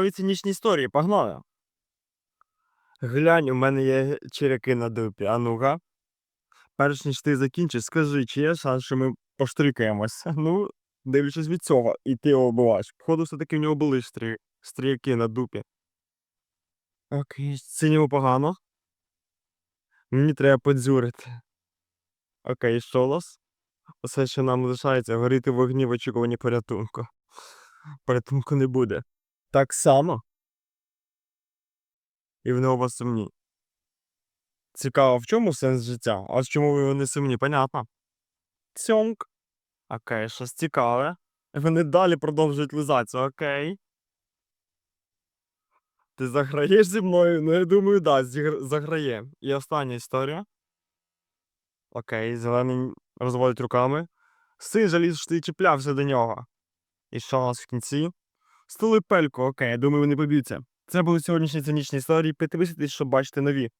Готові цинічні історії, погнали. Глянь, у мене є черяки на дупі, а ну-ка. Перш ніж ти закінчиш, скажи, чи є шанс, що ми поштрикаємось? Ну, дивлячись від цього, і ти його вбиваєш. Походу, все-таки в нього були стрі... стріяки на дупі. Окей, синьому погано. Мені треба подзюрити. Окей, що нас? Усе, що нам лишається, горіти вогні в очікуванні порятунку. Порятунку не буде. Так само. І в нього сумні. Цікаво, в чому сенс життя? А чому ви не сумні? Понятно. Цьомк. Окей, щось цікаве. Вони далі продовжують лизатися, окей. Ти заграєш зі мною? Ну, я думаю, да, заграє. І остання історія. Окей, зелений розводить руками. Син жалів, що ти чіплявся до нього. І що у нас в кінці? Стули пельку, окей, я думаю, вони поб'ються. Це були сьогоднішні цинічні історії. Підписуйтесь, щоб бачити нові.